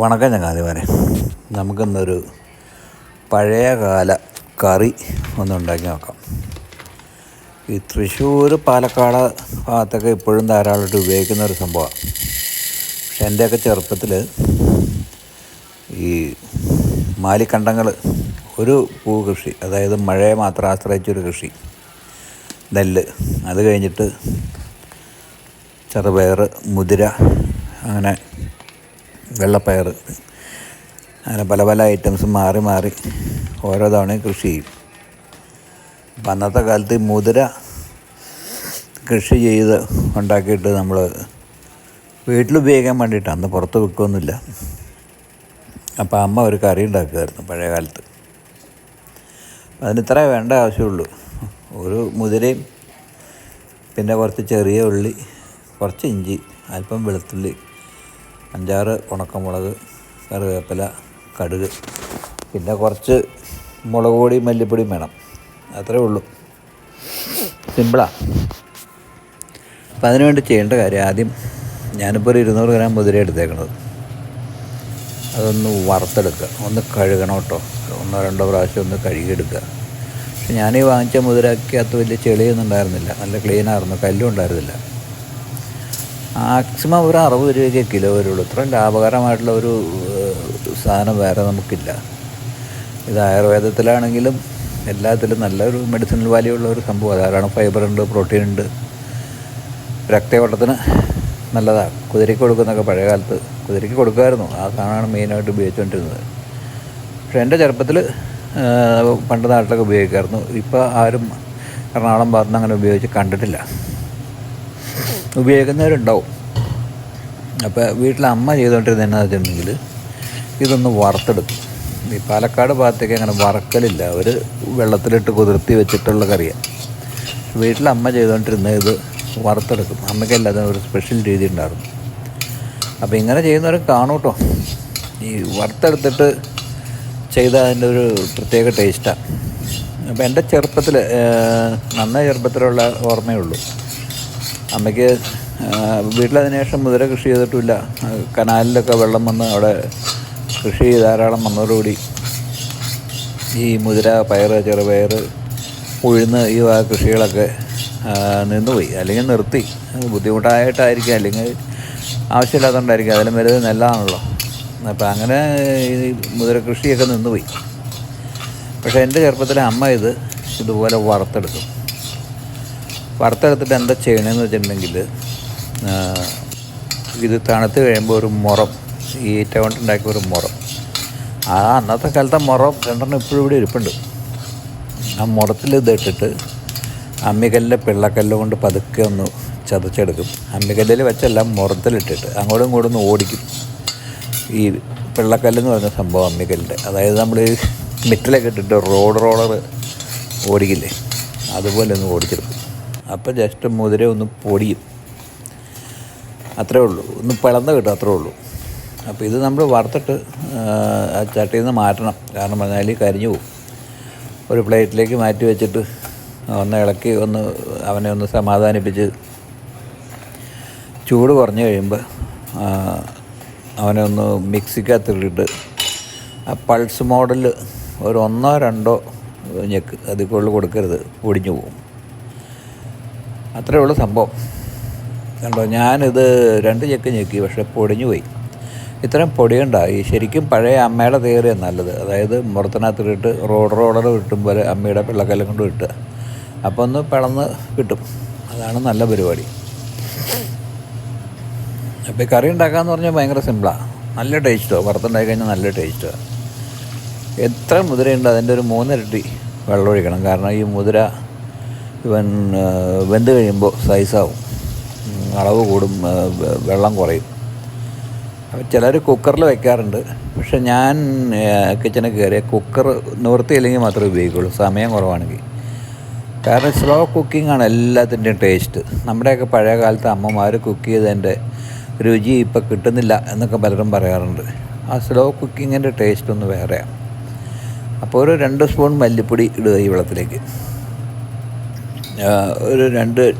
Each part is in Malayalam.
വണക്കം ചങ്ങാതിമാരെ. നമുക്കിന്നൊരു പഴയകാല കറി ഒന്നുണ്ടാക്കി നോക്കാം. ഈ തൃശ്ശൂർ പാലക്കാട് ഭാഗത്തൊക്കെ ഇപ്പോഴും ധാരാളമായിട്ട് ഉപയോഗിക്കുന്ന ഒരു സംഭവമാണ്. പക്ഷെ എന്റെയൊക്കെ ചെറുപ്പത്തിൽ ഈ മാലിക്കണ്ടങ്ങൾ ഒരു പൂ കൃഷി അതായത് മഴയെ മാത്രം ആശ്രയിച്ചൊരു കൃഷി നെല്ല് അത് കഴിഞ്ഞിട്ട് ചെറുപയർ മുതിര അങ്ങനെ വെള്ളപ്പയർ. അങ്ങനെ പല പല ഐറ്റംസ് മാറി മാറി ഓരോ തവണയും കൃഷി ചെയ്യും. അപ്പം അന്നത്തെ കാലത്ത് മുതിര കൃഷി ചെയ്ത് ഉണ്ടാക്കിയിട്ട് നമ്മൾ വീട്ടിൽ ഉപയോഗിക്കാൻ വേണ്ടിയിട്ട് അന്ന് പുറത്ത് വിൽക്കുകയൊന്നുമില്ല അപ്പോൾ അമ്മ ഒരു കറി ഉണ്ടാക്കുമായിരുന്നു പഴയ കാലത്ത്. അതിന് വേണ്ട ആവശ്യമുള്ളൂ. ഒരു മുതിരയും പിന്നെ കുറച്ച് ചെറിയ ഉള്ളി കുറച്ച് ഇഞ്ചി അല്പം വെളുത്തുള്ളി അഞ്ചാറ് ഉണക്കമുളക് കറിവേപ്പില കടുക് പിന്നെ കുറച്ച് മുളക് പൊടിയും മല്ലിപ്പൊടിയും വേണം. അത്രേ ഉള്ളൂ. സിമ്പിളാണ് അപ്പം അതിനുവേണ്ടി ചെയ്യേണ്ട കാര്യം ആദ്യം ഞാനിപ്പോൾ ഒരു ഇരുന്നൂറ് ഗ്രാം മുതിര എടുത്തേക്കണത്. അതൊന്ന് വറുത്തെടുക്കുക. ഒന്ന് കഴുകണം കേട്ടോ. ഒന്നോ രണ്ടോ പ്രാവശ്യം ഒന്ന് കഴുകിയെടുക്കുക. പക്ഷെ ഞാനീ വാങ്ങിച്ച മുതിരക്കകത്ത് വലിയ ചെളിയൊന്നും ഉണ്ടായിരുന്നില്ല. നല്ല ക്ലീനായിരുന്നു കല്ലും ഉണ്ടായിരുന്നില്ല. മാക്സിമം ഒരു അറുപത് രൂപയ്ക്ക് കിലോ വരുള്ളൂ. ഇത്രയും ലാഭകരമായിട്ടുള്ള ഒരു സാധനം വേറെ നമുക്കില്ല. ഇത് ആയുർവേദത്തിലാണെങ്കിലും എല്ലാത്തിലും നല്ലൊരു മെഡിസിനൽ വാല്യൂ ഉള്ള ഒരു സംഭവം. ധാരാളം ഫൈബർ ഉണ്ട് പ്രോട്ടീൻ ഉണ്ട്. രക്തയോട്ടത്തിന് നല്ലതാണ് കുതിരയ്ക്ക് കൊടുക്കുന്നൊക്കെ പഴയ കാലത്ത് കുതിരയ്ക്ക് കൊടുക്കുമായിരുന്നു. ആ സാധനമാണ് മെയിനായിട്ട് ഉപയോഗിച്ചുകൊണ്ടിരുന്നത്. പക്ഷേ എന്റെ ചെറുപ്പത്തിൽ പണ്ട് നാട്ടിലൊക്കെ ഉപയോഗിക്കാമായിരുന്നു ഇപ്പോൾ ആരും എറണാകുളം ഭാഗത്തുനിന്ന് അങ്ങനെ ഉപയോഗിച്ച് കണ്ടിട്ടില്ല. ഉപയോഗിക്കുന്നവരുണ്ടാവും. അപ്പോൾ വീട്ടിൽ അമ്മ ചെയ്തുകൊണ്ടിരുന്നത് എന്നാ വെച്ചിട്ടുണ്ടെങ്കിൽ ഇതൊന്ന് വറുത്തെടുക്കും. ഈ പാലക്കാട് ഭാഗത്തേക്ക് അങ്ങനെ വറക്കലില്ല. അവർ വെള്ളത്തിലിട്ട് കുതിർത്തി വെച്ചിട്ടുള്ള കറിയാണ് വീട്ടിൽ അമ്മ ചെയ്തുകൊണ്ടിരുന്നത് ഇത് വറുത്തെടുക്കും. അമ്മയ്ക്കല്ല അതിന് ഒരു സ്പെഷ്യൽ രീതി ഉണ്ടായിരുന്നു. അപ്പോൾ ഇങ്ങനെ ചെയ്യുന്നവരെ കാണും കേട്ടോ ഈ വറുത്തെടുത്തിട്ട് ചെയ്ത അതിന്റെ ഒരു പ്രത്യേക ടേസ്റ്റാണ് അപ്പോൾ എന്റെ ചെറുപ്പത്തിൽ നന്നായി ചെറുപ്പത്തിലുള്ള ഓർമ്മയേ ഉള്ളൂ. അമ്മയ്ക്ക് വീട്ടിലതിന് ശേഷം മുതിര കൃഷി ചെയ്തിട്ടില്ല കനാലിലൊക്കെ വെള്ളം വന്ന് അവിടെ കൃഷി ധാരാളം വന്നതോടുകൂടി ഈ മുതിര പയർ ചെറുപയർ ഉഴുന്ന് ഈ കൃഷികളൊക്കെ നിന്നുപോയി. അല്ലെങ്കിൽ നിർത്തി. ബുദ്ധിമുട്ടായിട്ടായിരിക്കും. അല്ലെങ്കിൽ ആവശ്യമില്ലാത്തതുകൊണ്ടായിരിക്കും. അതിലും വലുത് നെല്ലാണല്ലോ. അപ്പോൾ അങ്ങനെ ഈ മുതിര കൃഷിയൊക്കെ നിന്നുപോയി. പക്ഷേ എന്റെ ചെറുപ്പത്തിലെ അമ്മ ഇത് ഇതുപോലെ വറുത്തെടുക്കും വറുത്തെടുത്തിട്ട് എന്താ ചെയ്യണമെന്ന് വെച്ചിട്ടുണ്ടെങ്കിൽ ഇത് തണുത്ത് കഴിയുമ്പോൾ ഒരു മുറം ഈറ്റ കൊണ്ട് ഉണ്ടാക്കിയ ഒരു മുറം. ആ അന്നത്തെ കാലത്തെ മുറം രണ്ടെണ്ണം ഇപ്പോഴും ഇവിടെ ഇരിപ്പുണ്ട്. ആ മുറത്തിൽ ഇതിട്ടിട്ട് ഇട്ടിട്ട് അമ്മിക്കല്ലിലെ പിള്ളക്കല്ല് കൊണ്ട് പതുക്കെ ഒന്ന് ചതച്ചെടുക്കും. അമ്മിക്കല്ലിൽ വെച്ചല്ല മുറത്തിലിട്ടിട്ട് അങ്ങോട്ടും ഇങ്ങോട്ടും ഒന്ന് ഓടിക്കും. ഈ പിള്ളക്കല്ലെന്ന് പറയുന്ന സംഭവം അമ്മിക്കല്ലിന്റെ അതായത് നമ്മൾ മിറ്റിലൊക്കെ ഇട്ടിട്ട് റോഡ് റോളർ ഓടിക്കില്ലേ അതുപോലെ ഒന്ന് ഓടിച്ചെടുക്കും. അപ്പോൾ ജസ്റ്റ് മുതിര ഒന്ന് പൊടിയും. അത്രേ ഉള്ളൂ. ഒന്ന് പിളന്ന് കിട്ടും അത്രേ ഉള്ളൂ. അപ്പോൾ ഇത് നമ്മൾ വറുത്തിട്ട് ചട്ടിയിൽ നിന്ന് മാറ്റണം. കാരണം പറഞ്ഞാൽ കരിഞ്ഞു പോകും ഒരു പ്ലേറ്റിലേക്ക് മാറ്റി വെച്ചിട്ട് ഒന്ന് ഇളക്കി ഒന്ന് അവനെ ഒന്ന് സമാധാനിപ്പിച്ച് ചൂട് കുറഞ്ഞു കഴിയുമ്പോൾ അവനെ ഒന്ന് മിക്സിക്കകത്തിട്ടിട്ട് ആ പൾസ് മോഡൽ ഒരു ഒന്നോ രണ്ടോ ഞെക്ക് അതിൽ കൂടുതൽ കൊടുക്കരുത്. പൊടിഞ്ഞു പോകും അത്രേ ഉള്ളൂ സംഭവം. കണ്ടോ ഞാനിത് രണ്ട് ചെക്ക് ഞെക്കി പക്ഷേ പൊടിഞ്ഞു പോയി. ഇത്രയും പൊടിയുണ്ടായി ശരിക്കും പഴയ അമ്മയുടെ തേറിയാണ് നല്ലത്. അതായത് മുറത്തിനകത്തിട്ട് റോഡ് റോളർ കിട്ടുമ്പോൾ അമ്മയുടെ പിള്ളക്കല്ലും കൊണ്ട് കിട്ടുക അപ്പോൾ ഒന്ന് പിളന്ന് കിട്ടും. അതാണ് നല്ല പരിപാടി. അപ്പോൾ കറി ഉണ്ടാക്കാന്ന് പറഞ്ഞാൽ ഭയങ്കര സിമ്പിളാണ് നല്ല ടേസ്റ്റോ. വറുത്തുണ്ടാക്കി കഴിഞ്ഞാൽ നല്ല ടേസ്റ്റോ. എത്ര മുതിരയുണ്ട് അതിന്റെ ഒരു മൂന്നിരട്ടി വെള്ളം ഒഴിക്കണം. കാരണം ഈ മുതിര ഇവൻ വെന്ത് കഴിയുമ്പോൾ സൈസാവും അളവ് കൂടും വെള്ളം കുറയും. ചിലർ കുക്കറിൽ വെക്കാറുണ്ട്. പക്ഷെ ഞാൻ കിച്ചണിൽ കയറിയ കുക്കർ നിവൃത്തിയില്ലെങ്കിൽ മാത്രമേ ഉപയോഗിക്കുള്ളൂ. സമയം കുറവാണെങ്കിൽ. കാരണം സ്ലോ കുക്കിംഗ് ആണ് എല്ലാത്തിന്റെയും ടേസ്റ്റ് നമ്മുടെയൊക്കെ പഴയ കാലത്ത് അമ്മമാർ കുക്ക് ചെയ്തതിന്റെ രുചി ഇപ്പം കിട്ടുന്നില്ല എന്നൊക്കെ പലരും പറയാറുണ്ട്. ആ സ്ലോ കുക്കിങ്ങിന്റെ ടേസ്റ്റ് ഒന്ന് വേറെയാണ് അപ്പോൾ ഒരു രണ്ട് സ്പൂൺ മല്ലിപ്പൊടി ഇടുക ഈ വെള്ളത്തിലേക്ക്. ഒരു രണ്ട്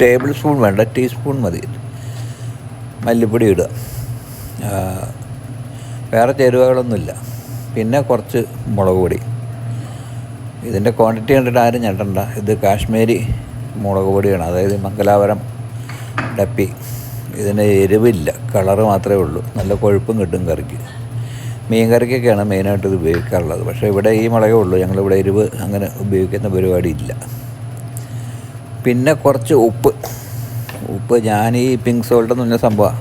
ടേബിൾ സ്പൂൺ വേണ്ട ടീസ്പൂൺ മതി. മല്ലിപ്പൊടി ഇടുക. വേറെ ചേരുവകളൊന്നുമില്ല. പിന്നെ കുറച്ച് മുളക് പൊടി. ഇതിന്റെ ക്വാണ്ടിറ്റി കണ്ടിട്ട് ആരും ഞെട്ടണ്ട. ഇത് കാശ്മീരി മുളക് പൊടിയാണ്. അതായത് മംഗലാപുരം ഡപ്പി. ഇതിന് എരിവില്ല. കളറ് മാത്രമേ ഉള്ളൂ. നല്ല കൊഴുപ്പും കിട്ടും കറിക്ക്. മീൻ കറിക്കൊക്കെയാണ് മെയിനായിട്ട് ഇത് ഉപയോഗിക്കാറുള്ളത്. പക്ഷേ ഇവിടെ ഈ മുളകേ ഉള്ളൂ. ഞങ്ങളിവിടെ എരിവ് അങ്ങനെ ഉപയോഗിക്കുന്ന പരിപാടി ഇല്ല പിന്നെ കുറച്ച് ഉപ്പ്. ഉപ്പ് ഞാൻ ഈ പിങ്ക് സോൾട്ട് എന്ന് പറഞ്ഞ സംഭവമാണ്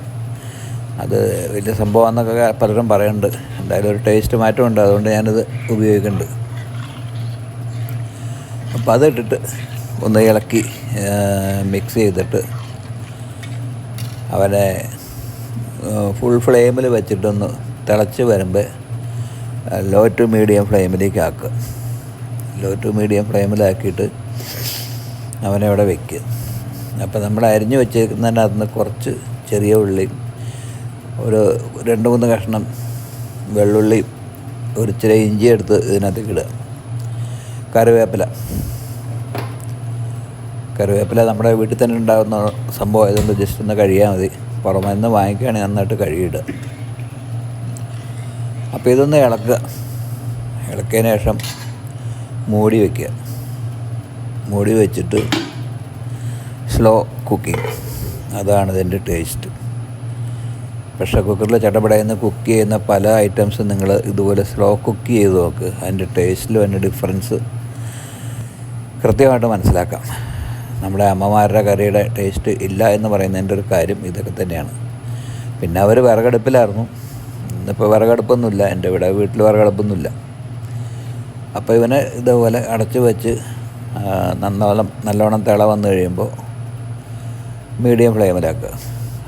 അത് വലിയ സംഭവമാണെന്നൊക്കെ പലരും പറയുന്നുണ്ട് എന്തായാലും ഒരു ടേസ്റ്റ് മാറ്റമുണ്ട്. അതുകൊണ്ട് ഞാനിത് ഉപയോഗിക്കുന്നുണ്ട്. അപ്പോൾ അതിട്ടിട്ട് ഒന്ന് ഇളക്കി മിക്സ് ചെയ്തിട്ട് അവനെ ഫുൾ ഫ്ലെയിമിൽ വെച്ചിട്ടൊന്ന് തിളച്ച് വരുമ്പോൾ ലോ ടു മീഡിയം ഫ്ലെയിമിലേക്ക് ആക്കുക ലോ ടു മീഡിയം ഫ്ലെയിമിലാക്കിയിട്ട് അവനെ അവിടെ വെക്കുക അപ്പോൾ നമ്മൾ അരിഞ്ഞു വെച്ചേക്കുന്നതിന്റെ അകത്ത് കുറച്ച് ചെറിയ ഉള്ളി ഒരു രണ്ട് മൂന്ന് കഷ്ണം വെള്ളുള്ളി ഒരു ചെറിയ ഇഞ്ചി എടുത്ത് ഇതിനകത്തേക്ക് ഇടുക. കറിവേപ്പില. കറിവേപ്പില നമ്മുടെ വീട്ടിൽ തന്നെ ഉണ്ടാകുന്ന സംഭവം. ആയതുകൊണ്ട് ജസ്റ്റ് ഒന്ന് കഴിയാൽ മതി. പുറമെ നിന്ന് വാങ്ങിക്കുകയാണെങ്കിൽ നന്നായിട്ട് കഴുകിയിടുക. അപ്പോൾ ഇതൊന്ന് ഇളക്കുക. ഇളക്കിയതിന് ശേഷം മൂടി വയ്ക്കുക മൂടി വെച്ചിട്ട് സ്ലോ കുക്കിംഗ് അതാണ് ഇതിന്റെ ടേസ്റ്റ് പ്രഷർ കുക്കറിൽ ചട്ടപ്പടയുന്ന കുക്ക് ചെയ്യുന്ന പല ഐറ്റംസും നിങ്ങൾ ഇതുപോലെ സ്ലോ കുക്ക് ചെയ്ത് നോക്ക്. അതിന്റെ ടേസ്റ്റിലും അതിന്റെ ഡിഫറൻസ് കൃത്യമായിട്ട് മനസ്സിലാക്കാം. നമ്മുടെ അമ്മമാരുടെ കറിയുടെ ടേസ്റ്റ് ഇല്ല എന്ന് പറയുന്നതിന്റെ ഒരു കാര്യം ഇതൊക്കെ തന്നെയാണ്. പിന്നെ അവർ വിറകടുപ്പിലായിരുന്നു. ഇന്നിപ്പോൾ വിറകടുപ്പൊന്നുമില്ല എന്റെ ഇവിടെ വീട്ടിൽ വിറകടുപ്പൊന്നുമില്ല. അപ്പോൾ ഇവനെ ഇതേപോലെ അടച്ചു വെച്ച് നന്നോളം നല്ലോണം തിള വന്നു കഴിയുമ്പോൾ മീഡിയം ഫ്ലെയിമിലാക്കുക.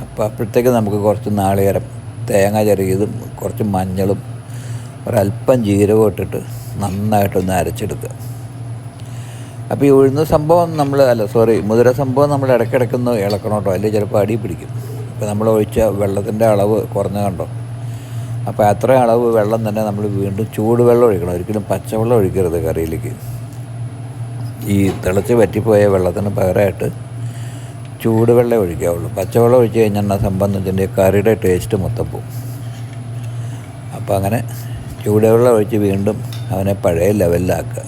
അപ്പോൾ അപ്പോഴത്തേക്ക് നമുക്ക് കുറച്ച് നാളികേരം തേങ്ങ ചെറിയതും കുറച്ച് മഞ്ഞളും ഒരല്പം ജീരകവും ഇട്ടിട്ട് നന്നായിട്ടൊന്ന് അരച്ചെടുക്കുക. അപ്പോൾ ഈ ഉഴുന്ന സംഭവം നമ്മൾ അല്ല സോറി മുതിര സംഭവം നമ്മൾ ഇടയ്ക്കിടയ്ക്കൊന്ന് ഇളക്കണം കേട്ടോ അല്ലെങ്കിൽ ചിലപ്പോൾ അടി പിടിക്കും. ഇപ്പോൾ നമ്മൾ ഒഴിച്ച വെള്ളത്തിന്റെ അളവ് കുറഞ്ഞ കണ്ടോ? അപ്പോൾ അത്ര അളവ് വെള്ളം തന്നെ നമ്മൾ വീണ്ടും ചൂടുവെള്ളം ഒഴിക്കണം. ഒരിക്കലും പച്ചവെള്ളം ഒഴിക്കരുത് കറിയിലേക്ക്. ഈ തിളച്ച് വറ്റിപ്പോയ വെള്ളത്തിന് പകരമായിട്ട് ചൂടുവെള്ളം ഒഴിക്കാവുള്ളൂ. പച്ചവെള്ളം ഒഴിച്ച് കഴിഞ്ഞാൽ വെച്ചിട്ടുണ്ടെങ്കിൽ കറിയുടെ ടേസ്റ്റ് മൊത്തം പോവും. അപ്പോൾ അങ്ങനെ ചൂടുവെള്ളം ഒഴിച്ച് വീണ്ടും അവനെ പഴയ ലെവലിലാക്കുക.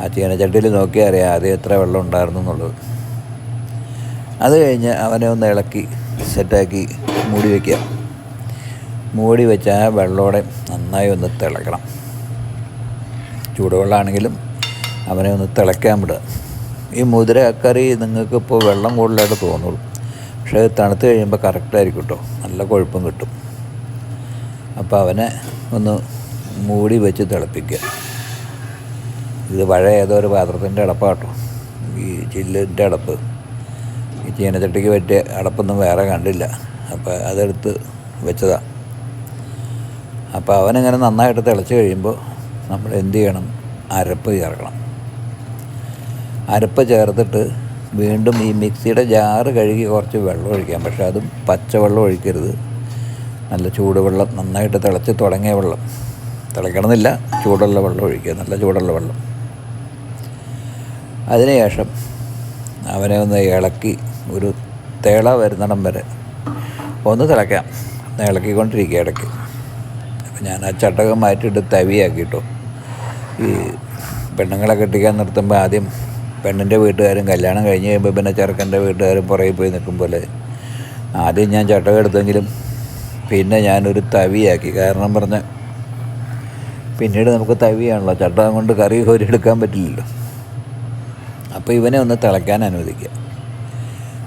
ആ ചീനച്ചട്ടിയിൽ നോക്കിയാൽ അറിയാം ആദ്യം എത്ര വെള്ളം ഉണ്ടായിരുന്നു എന്നുള്ളത്. അത് കഴിഞ്ഞ് അവനെ ഒന്ന് ഇളക്കി സെറ്റാക്കി മൂടി വയ്ക്കുക. മൂടി വെച്ച ആ നന്നായി ഒന്ന് തിളക്കണം. ചൂടുവെള്ളമാണെങ്കിലും അവനെ ഒന്ന് തിളയ്ക്കാൻ വിടുക. ഈ മുതിര കറി നിങ്ങൾക്കിപ്പോൾ വെള്ളം കൂടുതലായിട്ട് തോന്നുള്ളൂ. പക്ഷേ തണുത്ത് കഴിയുമ്പോൾ കറക്റ്റായിരിക്കും കേട്ടോ. നല്ല കൊഴുപ്പും കിട്ടും. അപ്പോൾ അവനെ ഒന്ന് മൂടി വെച്ച് തിളപ്പിക്കുക. ഇത് പഴയ ഏതോ ഒരു പാത്രത്തിന്റെ അടപ്പാട്ടോ ഈ ചില്ലിന്റെ അടപ്പ്. ഈ ചീനച്ചട്ടിക്ക് പറ്റിയ അടപ്പൊന്നും വേറെ കണ്ടില്ല. അപ്പോൾ അതെടുത്ത് വെച്ചതാണ്. അപ്പോൾ അവനിങ്ങനെ നന്നായിട്ട് തിളച്ച് കഴിയുമ്പോൾ നമ്മൾ എന്ത് ചെയ്യണം? അരപ്പ് ചേർക്കണം. അരപ്പ് ചേർത്തിട്ട് വീണ്ടും ഈ മിക്സിയുടെ ജാറ് കഴുകി കുറച്ച് വെള്ളം ഒഴിക്കാം. പക്ഷേ അതും പച്ചവെള്ളം ഒഴിക്കരുത്. നല്ല ചൂടുവെള്ളം നന്നായിട്ട് തിളച്ച് തുടങ്ങിയ വെള്ളം. തിളയ്ക്കണമെന്നില്ല ചൂടുള്ള വെള്ളം ഒഴിക്കുക. നല്ല ചൂടുള്ള വെള്ളം. അതിനുശേഷം അവനെ ഒന്ന് ഇളക്കി ഒരു തേള വരുന്നിടം വരെ ഒന്ന് തിളയ്ക്കാം ഇളക്കിക്കൊണ്ടിരിക്കുക ഇടയ്ക്ക്. ഞാൻ ആ ചട്ടകം മാറ്റിയിട്ട് തവിയാക്കിയിട്ടു. ഈ പെണ്ണുങ്ങളെ കെട്ടിക്കാൻ നിർത്തുമ്പോൾ ആദ്യം പെണ്ണിന്റെ വീട്ടുകാരും കല്യാണം കഴിഞ്ഞ് കഴിയുമ്പോൾ പിന്നെ ചെറുക്കന്റെ വീട്ടുകാരും പുറകെ പോയി നിൽക്കും പോലെ. ആദ്യം ഞാൻ ചട്ടകം എടുത്തെങ്കിലും പിന്നെ ഞാനൊരു തവിയാക്കി. കാരണം പറഞ്ഞ പിന്നീട് നമുക്ക് തവിയാണല്ലോ. ചട്ടകം കൊണ്ട് കറി കോരി എടുക്കാൻ പറ്റില്ലല്ലോ. അപ്പോൾ ഇവനെ ഒന്ന് തിളയ്ക്കാൻ അനുവദിക്കുക.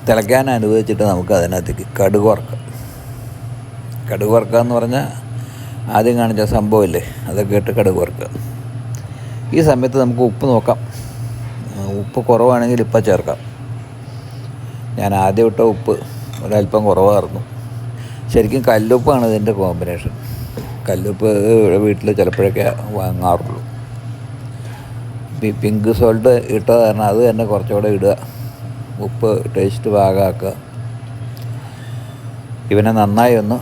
തിളയ്ക്കാൻ അനുവദിച്ചിട്ട് നമുക്ക് അതിനകത്തേക്ക് കടുക് വറക്കാം. എന്ന് പറഞ്ഞാൽ ആദ്യം കാണിച്ച സംഭവമില്ലേ? അതൊക്കെ ഇട്ട് കടുക് വറുക്കുക. ഈ സമയത്ത് നമുക്ക് ഉപ്പ് നോക്കാം. ഉപ്പ് കുറവാണെങ്കിൽ ഇപ്പം ചേർക്കാം. ഞാൻ ആദ്യം ഇട്ട ഉപ്പ് ഒരല്പം കുറവായിരുന്നു. ശരിക്കും കല്ലുപ്പാണ് ഇതിന്റെ കോമ്പിനേഷൻ. കല്ലുപ്പ് വീട്ടിൽ ചിലപ്പോഴൊക്കെ വാങ്ങാറുള്ളൂ. പിങ്ക് സോൾട്ട് ഇട്ട കാരണം അത് തന്നെ കുറച്ചുകൂടെ ഇടുക. ഉപ്പ് ടേസ്റ്റ് പാകമാക്കുക. ഇവനെ നന്നായി ഒന്ന്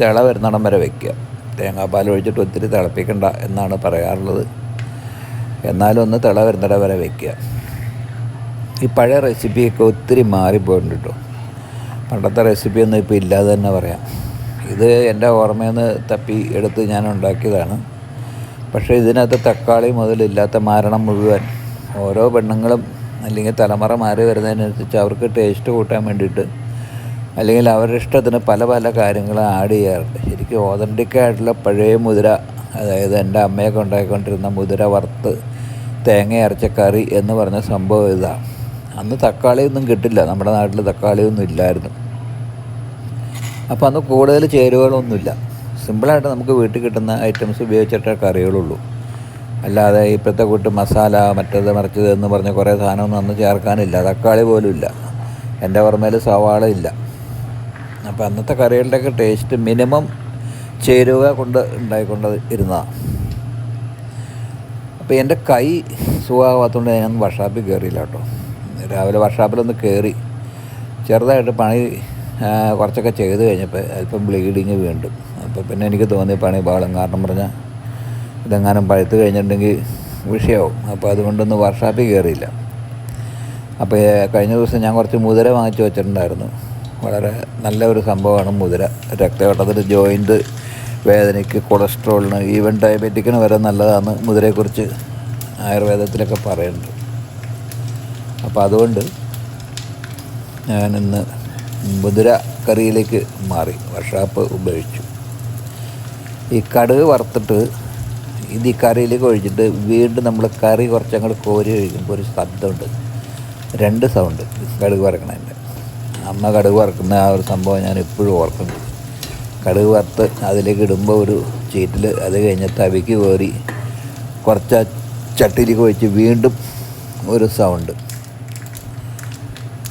തിള വരുന്നിടം വരെ വയ്ക്കുക തേങ്ങാപ്പാൽ ഒഴിച്ചിട്ട് ഒത്തിരി തിളപ്പിക്കണ്ട എന്നാണ് പറയാറുള്ളത്. എന്നാലും ഒന്ന് തിള വരുന്നിടം വരെ വെക്കുക. ഈ പഴയ റെസിപ്പിയൊക്കെ ഒത്തിരി മാറിപ്പോയിട്ടുണ്ട് കേട്ടോ. പണ്ടത്തെ റെസിപ്പിയൊന്നും ഇപ്പോൾ ഇല്ലാതെ തന്നെ പറയാം. ഇത് എന്റെ ഓർമ്മയിൽ നിന്ന് തപ്പി എടുത്ത് ഞാൻ ഉണ്ടാക്കിയതാണ്. പക്ഷേ ഇതിനകത്ത് തക്കാളി മുതലില്ലാത്ത മാരണം മുഴുവൻ ഓരോ പെണ്ണുങ്ങളും അല്ലെങ്കിൽ തലമുറ മാറി വരുന്നതിനനുസരിച്ച് അവർക്ക് ടേസ്റ്റ് കൂട്ടാൻ വേണ്ടിയിട്ട് അല്ലെങ്കിൽ അവരുടെ ഇഷ്ടത്തിന് പല പല കാര്യങ്ങൾ ആഡ് ചെയ്യാറുണ്ട്. ശരിക്കും ഓതന്റിക്കായിട്ടുള്ള പഴയ മുതിര അതായത് എന്റെ അമ്മയൊക്കെ ഉണ്ടാക്കിക്കൊണ്ടിരുന്ന മുതിര വറുത്ത് തേങ്ങ അരച്ച കറി എന്ന് പറഞ്ഞ സംഭവം ഇതാണ് അന്ന് തക്കാളിയൊന്നും കിട്ടില്ല. നമ്മുടെ നാട്ടിൽ തക്കാളിയൊന്നും ഇല്ലായിരുന്നു. അപ്പോൾ അന്ന് കൂടുതൽ ചേരുവകളൊന്നുമില്ല. സിമ്പിളായിട്ട് നമുക്ക് വീട്ടിൽ കിട്ടുന്ന ഐറ്റംസ് ഉപയോഗിച്ചിട്ടേ കറികളുള്ളൂ. അല്ലാതെ ഇപ്പോഴത്തെ കൂട്ട് മസാല മറ്റേത് മറിച്ചത് എന്ന് പറഞ്ഞ കുറേ സാധനമൊന്നും അന്ന് ചേർക്കാനില്ല. തക്കാളി പോലും ഇല്ല. എന്റെ ഓർമ്മയിൽ സവാള ഇല്ല. അപ്പോൾ അന്നത്തെ കറികളുടെയൊക്കെ ടേസ്റ്റ് മിനിമം ചേരുവ കൊണ്ട് ഉണ്ടായിക്കൊണ്ട് ഇരുന്നതാണ് അപ്പോൾ എന്റെ കൈ സുഖമാകാത്തതുകൊണ്ട് ഞാൻ വർഷാപ്പിൽ കയറിയില്ല കേട്ടോ. രാവിലെ വർഷാപ്പിലൊന്ന് കയറി ചെറുതായിട്ട് പണി കുറച്ചൊക്കെ ചെയ്ത് കഴിഞ്ഞപ്പോൾ അല്പം ബ്ലീഡിങ് വീണ്ടും. അപ്പോൾ പിന്നെ എനിക്ക് തോന്നിയ പണി പാളും കാരണം പറഞ്ഞാൽ ഇതെങ്ങാനും പഴുത്ത് കഴിഞ്ഞിട്ടുണ്ടെങ്കിൽ വിഷയമാവും അപ്പോൾ അതുകൊണ്ടൊന്ന് വർഷാപ്പിൽ കയറിയില്ല അപ്പോൾ കഴിഞ്ഞ ദിവസം ഞാൻ കുറച്ച് മുതിര വാങ്ങിച്ചു വെച്ചിട്ടുണ്ടായിരുന്നു. വളരെ നല്ല ഒരു സംഭവമാണ് മുതിര. രക്തയോട്ടത്തിന് ജോയിന്റ് വേദനയ്ക്ക് കൊളസ്ട്രോളിന് ഈവൻ ഡയബറ്റിക്കിന് വരെ നല്ലതാണ് മുതിരയെക്കുറിച്ച് ആയുർവേദത്തിലൊക്കെ പറയുന്നുണ്ട് അപ്പോൾ അതുകൊണ്ട് ഞാൻ ഇന്ന് മുതിര കറിയിലേക്ക് മാറി വർഷാപ്പ് ഉപയോഗിച്ചു. ഈ കടുക് വറുത്തിട്ട് ഇത് ഈ കറിയിലേക്ക് ഒഴിച്ചിട്ട് വീണ്ടും നമ്മൾ കറി കുറച്ചങ്ങോട്ട് കോരി ഒഴിക്കുമ്പോൾ ഒരു ശബ്ദമുണ്ട്. രണ്ട് സൗണ്ട് കടുക് വറക്കണതിന്റെ അമ്മ കടുക് വറക്കുന്ന ആ ഒരു സംഭവം ഞാൻ എപ്പോഴും ഓർക്കുന്നു കടുക് വറുത്ത് അതിലേക്ക് ഇടുമ്പോൾ ഒരു ചീറ്റിൽ അത് കഴിഞ്ഞ് തവിക്ക് കോരി കുറച്ച് ചട്ടിയിലേക്ക് വെച്ച് വീണ്ടും ഒരു സൗണ്ട്.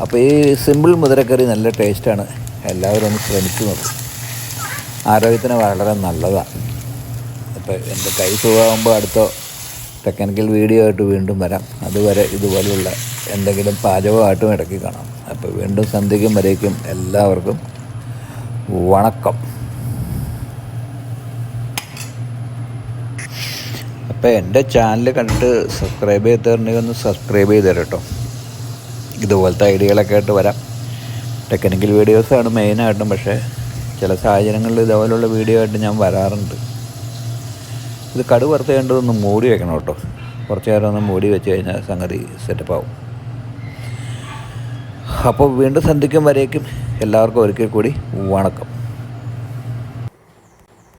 അപ്പോൾ ഈ സിമ്പിൾ മുതിരക്കറി നല്ല ടേസ്റ്റാണ്. എല്ലാവരും ഒന്ന് ശ്രമിച്ചു നോക്കും. ആരോഗ്യത്തിന് വളരെ നല്ലതാണ് അപ്പോൾ എന്റെ കൈ സുഖമാകുമ്പോൾ അടുത്ത ടെക്നിക്കൽ വീഡിയോ ആയിട്ട് വീണ്ടും വരാം. അതുവരെ ഇതുപോലെയുള്ള എന്തെങ്കിലും പാചകമായിട്ടും ഇടയ്ക്ക് കാണാം. അപ്പോൾ വീണ്ടും സന്ധിക്കും വരേക്കും എല്ലാവർക്കും വണക്കം. അപ്പോൾ എന്റെ ചാനൽ കണ്ടിട്ട് സബ്സ്ക്രൈബ് ചെയ്ത് തരണമെങ്കിൽ ഒന്ന് സബ്സ്ക്രൈബ് ചെയ്ത് തരാം കേട്ടോ. ഇതുപോലത്തെ ഐഡിയകളൊക്കെ ആയിട്ട് വരാം. ടെക്നിക്കൽ വീഡിയോസാണ് മെയിനായിട്ടും പക്ഷേ ചില സാഹചര്യങ്ങളിൽ ഇതുപോലുള്ള വീഡിയോ ആയിട്ട് ഞാൻ വരാറുണ്ട്. ഇത് കടു വറുത്ത് മൂടി വെക്കണം കേട്ടോ. കുറച്ച് നേരം ഒന്ന് മൂടി വെച്ച് കഴിഞ്ഞാൽ സംഗതി സെറ്റപ്പ് ആവും. അപ്പോൾ വീണ്ടും സന്ധിക്കും വരേക്കും എല്ലാവർക്കും ഒരിക്കൽ കൂടി വണക്കം.